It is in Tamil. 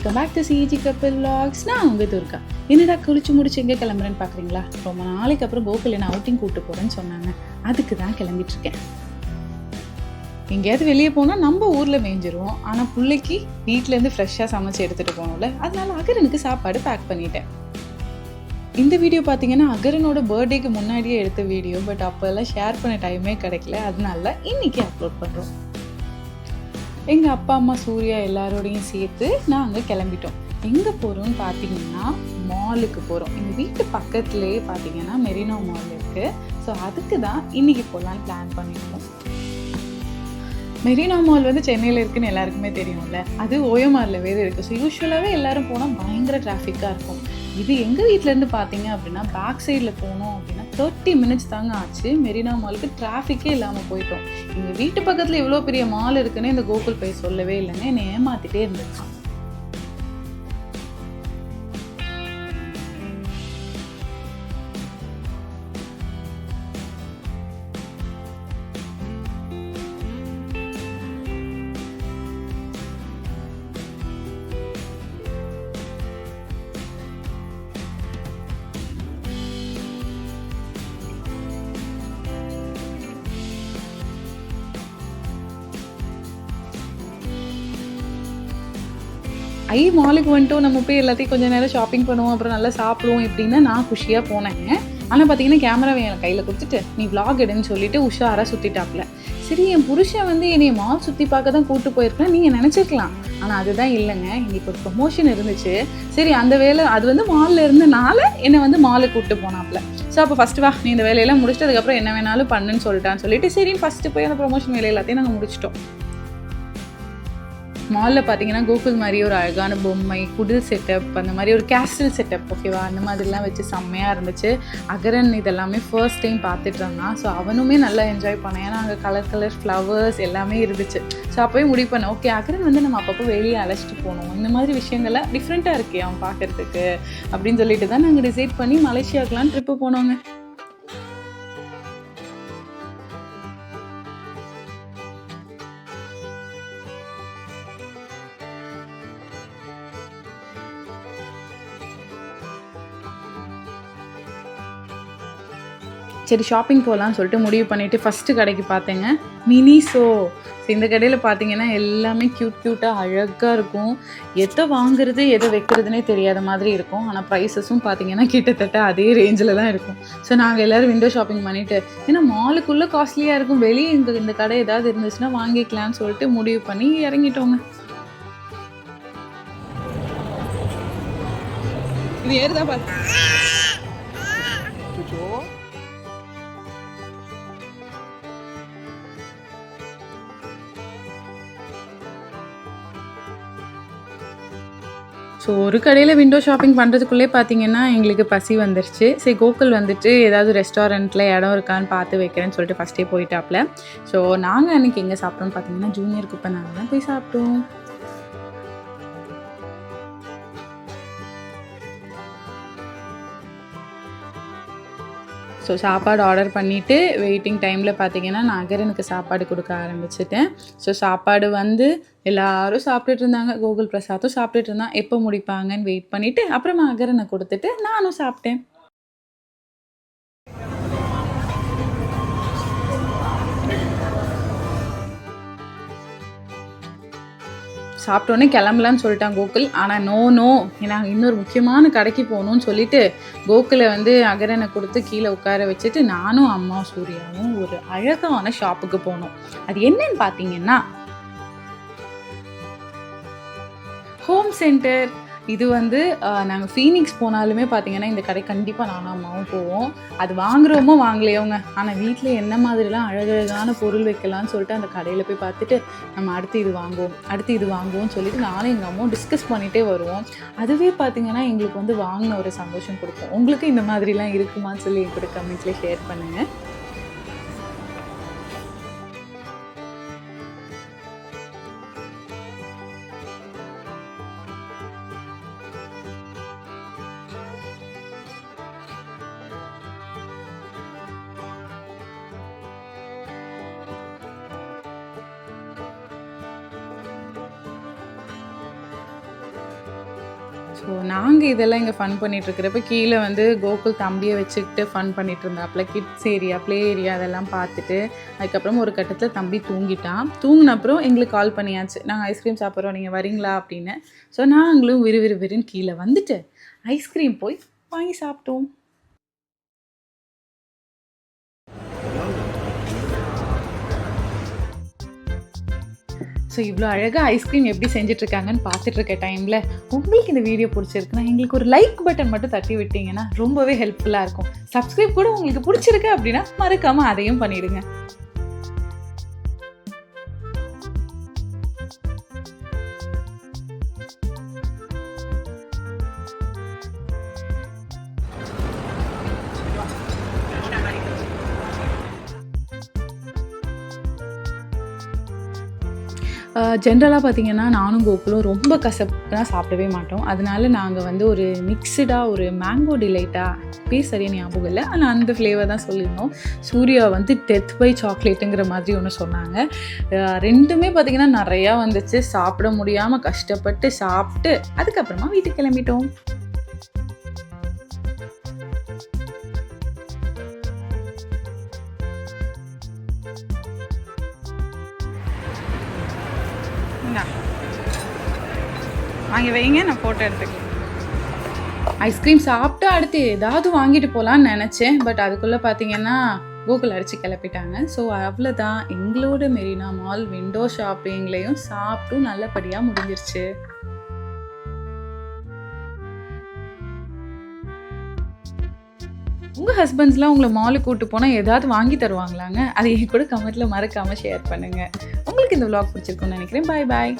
வெல்கம் பேக் டு சிஜி கப்பல் vlogs. நான் உங்கள் துர்கா. என்னடா குளிச்சு முடிச்சு எங்கே கிளம்புறேன்னு பார்க்குறீங்களா ரொம்ப நாளைக்கு அப்புறம் கோகுல் என்ன அவுட்டிங் கூப்பிட்டு போகிறேன்னு சொன்னாங்க. அதுக்கு தான் கிளம்பிட்டு இருக்கேன். எங்கேயாவது வெளியே போனால் நம்ம ஊரில் மேய்ஞ்சிருவோம். ஆனால் பிள்ளைக்கு வீட்டிலேருந்து ஃப்ரெஷ்ஷாக சமைச்சு எடுத்துகிட்டு போகணும்ல. அதனால அகரனுக்கு சாப்பாடு பேக் பண்ணிட்டேன். இந்த வீடியோ பார்த்தீங்கன்னா அகரனோட பர்த்டேக்கு முன்னாடியே எடுத்த வீடியோ பட் அப்போல்லாம் ஷேர் பண்ண டைமே கிடைக்கல. அதனால இன்றைக்கி அப்லோட் பண்ணுறோம் எங்கள் அப்பா அம்மா சூர்யா எல்லாரோடையும் சேர்த்து நாங்கள் கிளம்பிட்டோம். எங்கே போகிறோம்னு பார்த்தீங்கன்னா மாலுக்கு போகிறோம் எங்கள் வீட்டு பக்கத்துலேயே பார்த்தீங்கன்னா மெரினோ மால் இருக்குது ஸோ அதுக்கு தான் இன்றைக்கி போகலான்னு பிளான் பண்ணியிருக்கோம். மெரினா மால் வந்து சென்னையில் இருக்குன்னு எல்லாருக்குமே தெரியும்ல. அது ஓஎம்ஆரில் வேறு இருக்குது ஸோ யூஸ்வலாகவே எல்லாரும் போனால் பயங்கர டிராஃபிக்காக இருக்கும். இது எங்கள் வீட்டிலேருந்து பார்த்தீங்க அப்படின்னா பேக் சைடில் போனோம் அப்படின்னா தேர்ட்டி மினிட்ஸ் தாங்க ஆச்சு. மெரினா மாலுக்கு டிராஃபிக்கே இல்லாமல் போயிட்டோம். எங்கள் வீட்டு பக்கத்தில் இவ்வளோ பெரிய மால் இருக்குன்னு இந்த கோகுல் பை சொல்லவே இல்லைங்க என்னை ஏமாத்திட்டே இருந்திருக்கான். ஐ மாலுக்கு வந்துட்டு நம்ம போய் எல்லாத்தையும் கொஞ்சம் நேரம் ஷாப்பிங் பண்ணுவோம் அப்புறம் நல்லா சாப்பிடுவோம் இப்படின்னு நான் குஷியாக போனேன். ஆனால் பார்த்தீங்கன்னா கேமராவை என் கையில் கொடுத்துட்டு நீ விளாக் எடுன்னு சொல்லிட்டு உஷாராக சுற்றிட்டாப்ல சரி என் புருஷன் வந்து என்னை மால் சுற்றி பார்க்க தான் கூப்பிட்டு போயிருக்கேன் நீங்கள் நினச்சிருக்கலாம். ஆனால் அதுதான் இல்லைங்க. இன்னைக்கு ஒரு ப்ரொமோஷன் இருந்துச்சு. சரி அந்த வேலை அது வந்து மாலில் இருந்தனால என்னை வந்து மாலுக்கு கூப்பிட்டு போனாப்ல. ஸோ அப்போ ஃபஸ்ட்டு வா நீ இந்த வேலையெல்லாம் முடிச்சிட்டு அதுக்கப்புறம் என்ன வேணாலும் பண்ணுன்னு சொல்லிட்டான்னு சொல்லிட்டு சரி ஃபஸ்ட்டு போய் அந்த ப்ரொமோஷன் வேலை எல்லாத்தையும் நாங்கள் முடிச்சிட்டோம். மாலில் பார்த்தீங்கன்னா கோகுல் மாதிரி ஒரு அழகான பொம்மை குடில் செட்டப் அந்த மாதிரி ஒரு கேஸ்டில் செட்டப் ஓகேவா அந்த மாதிரிலாம் வச்சு செம்மையாக இருந்துச்சு. அகரன் இதெல்லாமே ஃபர்ஸ்ட் டைம் பார்த்துட்டு இருந்தான் ஸோ அவனுமே நல்லா என்ஜாய் பண்ணான் ஏன்னா அங்கே கலர் கலர் ஃப்ளவர்ஸ் எல்லாமே இருந்துச்சு. ஸோ அப்போயே முடிவு பண்ணேன் ஓகே அகரன் வந்து நம்ம அப்பப்போ வெளியே அழைச்சிட்டு போகணும். இந்த மாதிரி விஷயங்கள்லாம் டிஃப்ரெண்ட்டாக இருக்கே அவன் பார்க்கறதுக்கு அப்படின்னு சொல்லிட்டு தான் நாங்கள் டிசைட் பண்ணி மலேசியாவுக்குலாம் ட்ரிப்பு போனோங்க. சரி ஷாப்பிங் போகலான்னு சொல்லிட்டு முடிவு பண்ணிவிட்டு ஃபஸ்ட்டு கடைக்கு பார்த்தேங்க. மினி ஸோ இந்த கடையில் பார்த்தீங்கன்னா எல்லாமே க்யூட் க்யூட்டாக அழகாக இருக்கும். எதை வாங்குறது எதை வைக்கிறதுனே தெரியாத மாதிரி இருக்கும். ஆனால் ப்ரைஸஸும் பார்த்தீங்கன்னா கிட்டத்தட்ட அதே ரேஞ்சில் தான் இருக்கும். ஸோ நாங்கள் எல்லோரும் விண்டோ ஷாப்பிங் பண்ணிவிட்டு ஏன்னா மாலுக்குள்ளே காஸ்ட்லியாக இருக்கும். வெளியே இந்த இந்த கடை ஏதாவது இருந்துச்சுன்னா வாங்கிக்கலாம்னு சொல்லிட்டு முடிவு பண்ணி இறங்கிட்டோங்க. இது ஏறுதான் பார்த்து ஸோ ஒரு கடையில் விண்டோ ஷாப்பிங் பண்ணுறதுக்குள்ளே பார்த்தீங்கன்னா எங்களுக்கு பசி வந்துருச்சு. சரி கோகுல் வந்துட்டு ஏதாவது ரெஸ்டாரண்ட்டில் இடம் இருக்கான்னு பார்த்து வைக்கிறேன்னு சொல்லிட்டு ஃபஸ்ட்டே போயிட்டாப்ல. ஸோ நாங்கள் அன்றைக்கி எங்கே சாப்பிட்டோம்னு பார்த்தீங்கன்னா ஜூனியர் குப்பை நாங்கள் தான் போய் சாப்பிட்டோம். ஸோ சாப்பாடு ஆர்டர் பண்ணிவிட்டு வெயிட்டிங் டைமில் பார்த்தீங்கன்னா நான் அகரனுக்கு சாப்பாடு கொடுக்க ஆரம்பிச்சிட்டேன். ஸோ சாப்பாடு வந்து எல்லாரும் சாப்பிட்டுட்டு இருந்தாங்க. கோகுல் பிரசாத்தும் சாப்பிட்டுட்டு இருந்தான். எப்போ முடிப்பாங்கன்னு வெயிட் பண்ணிவிட்டு அப்புறமா அகரனை கொடுத்துட்டு நானும் சாப்பிட்டேன். சாப்பிட்டோன்னே கிளம்பலான்னு சொல்லிட்டான் கோகுல். ஆனால் நோ நோ நாங்கள் இன்னொரு முக்கியமான கடைக்கு போகணும்னு சொல்லிட்டு கோகுலை வந்து அகரனை கொடுத்து கீழே உட்கார வச்சுட்டு நானும் அம்மா சூர்யாவும் ஒரு அழகான ஷாப்புக்கு போனோம். அது என்னன்னு பார்த்தீங்கன்னா ஹோம் சென்டர் இது வந்து நாங்கள் ஃபீனிக்ஸ் போனாலுமே பார்த்தீங்கன்னா இந்த கடை கண்டிப்பாக நானும் அம்மாவும் போவோம். அது வாங்குறோமோ வாங்கலையோங்க. ஆனால் வீட்டில் என்ன மாதிரிலாம் அழகழகான பொருள் வைக்கலாம்னு சொல்லிட்டு அந்த கடையில் போய் பார்த்துட்டு நம்ம அடுத்து இது வாங்குவோம் அடுத்து இது வாங்குவோம்னு சொல்லிட்டு நானும் எங்கள் அம்மாவும் டிஸ்கஸ் பண்ணிகிட்டே வருவோம். அதுவே பார்த்தீங்கன்னா எங்களுக்கு வந்து வாங்கின ஒரு சந்தோஷம் கொடுக்கும் உங்களுக்கு இந்த மாதிரிலாம் இருக்குமான்னு சொல்லி என் கூட கமெண்ட்ஸ்லேயே ஷேர் பண்ணுங்கள் ஸோ நாங்கள் இதெல்லாம் இங்கே ஃபன் பண்ணிட்டுருக்கறப்ப கீழே வந்து கோகுல் தம்பியை வச்சுக்கிட்டு ஃபன் பண்ணிகிட்டு இருந்தாப்புல கிட்ஸ் ஏரியா ப்ளே ஏரியா அதெல்லாம் பார்த்துட்டு அதுக்கப்புறம் ஒரு கட்டத்தில் தம்பி தூங்கிட்டான். தூங்கின அப்புறம் எங்களுக்கு கால் பண்ணியாச்சு. நாங்கள் ஐஸ்கிரீம் சாப்பிட்றோம் நீங்கள் வரீங்களா? அப்படின்னு. ஸோ நாங்களும் விறுவிறு விறுன்னு கீழே வந்துட்டு ஐஸ்கிரீம் போய் வாங்கி சாப்பிட்டோம். ஸோ இவ்வளோ அழகாக ஐஸ்கிரீம் எப்படி செஞ்சிட்ருக்காங்கன்னு பார்த்துட்ருக்க டைமில் உங்களுக்கு இந்த வீடியோ பிடிச்சிருக்குன்னா எங்களுக்கு ஒரு லைக் பட்டன் மட்டும் தட்டி விட்டீங்கன்னா ரொம்பவே ஹெல்ப்ஃபுல்லாக இருக்கும். சப்ஸ்கிரைப் கூட உங்களுக்கு பிடிச்சிருக்கு அப்படின்னா மறக்காமல் அதையும் பண்ணிடுங்க. ஜென்ரலாக பார்த்தீங்கன்னா நானும் கோகுலும் ரொம்ப கசப்புனா சாப்பிடவே மாட்டோம். அதனால நாங்கள் வந்து ஒரு மிக்சடாக ஒரு மேங்கோ டிலைட்டாக பேர் சரியாக ஞாபகம் இல்லை. ஆனால் அந்த ஃப்ளேவர் தான் சொல்லியிருந்தோம். சூர்யா வந்து டெத் பை சாக்லேட்டுங்கிற மாதிரி ஒன்று சொன்னாங்க. ரெண்டுமே பார்த்திங்கன்னா நிறையா வந்துச்சு. சாப்பிட முடியாமல் கஷ்டப்பட்டு சாப்பிட்டு அதுக்கப்புறமா வீட்டுக்கு கிளம்பிட்டோம். வாங்கி வைங்க நான் ஃபோட்டோ எடுத்துக்கலாம் ஐஸ்கிரீம் சாப்பிட்டு அடுத்து ஏதாவது வாங்கிட்டு போகலான்னு நினச்சேன். பட் அதுக்குள்ளே பார்த்தீங்கன்னா கூகுள் அடித்து கிளப்பிட்டாங்க. ஸோ அவ்வளோதான் எங்களோட மெரினா மால் விண்டோ ஷாப்பிங்லேயும் சாப்பிட்டும் நல்லபடியாக முடிஞ்சிருச்சு. உங்கள் ஹஸ்பண்ட்ஸ்லாம் உங்களை மாலுக்கு கூப்பிட்டு போனால் ஏதாவது வாங்கி தருவாங்களாங்க? அதை என் கூட கமெண்ட்டில் மறக்காமல் ஷேர் பண்ணுங்கள் உங்களுக்கு இந்த விளாக் பிடிச்சிருக்கும்னு நினைக்கிறேன். பாய் பாய்